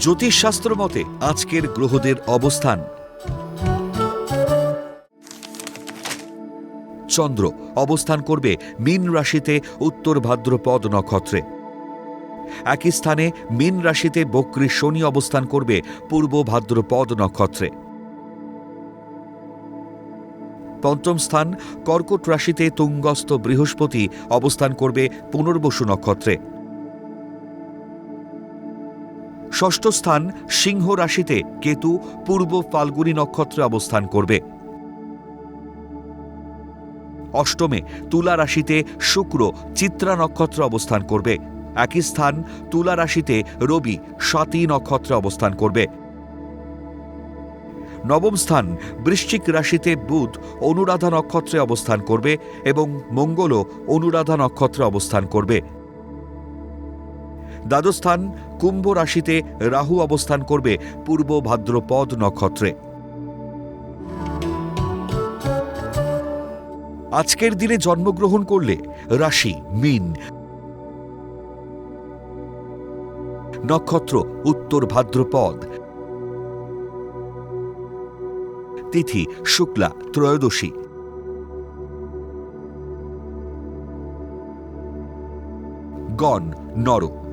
জ্যোতিষশাস্ত্র মতে আজকের গ্রহদের অবস্থান। চন্দ্র অবস্থান করবে মীন রাশিতে উত্তর ভাদ্রপদ নক্ষত্রে। একই স্থানে মীন রাশিতে বক্রী শনি অবস্থান করবে পূর্ব ভাদ্রপদ নক্ষত্রে। পঞ্চম স্থান কর্কট রাশিতে তুঙ্গস্থ বৃহস্পতি অবস্থান করবে পুনর্বসু নক্ষত্রে। ষষ্ঠ স্থান সিংহ রাশিতে কেতু পূর্ব ফাল্গুনী নক্ষত্রে অবস্থান করবে। অষ্টমে তুলা রাশিতে শুক্র চিত্রা নক্ষত্রে অবস্থান করবে। একই স্থান তুলা রাশিতে রবি স্বাতী নক্ষত্রে অবস্থান করবে। নবম স্থান বৃশ্চিক রাশিতে বুধ অনুরাধা নক্ষত্রে অবস্থান করবে এবং মঙ্গলও অনুরাধা নক্ষত্রে অবস্থান করবে। দ্বাদশ স্থান কুম্ভ রাশিতে রাহু অবস্থান করবে পূর্ব ভাদ্রপদ নক্ষত্রে। আজকের দিনে জন্মগ্রহণ করলে রাশি, মিন, নক্ষত্র, উত্তর ভাদ্রপদ। তিথি, শুক্লা, ত্রয়োদশী। গণ নর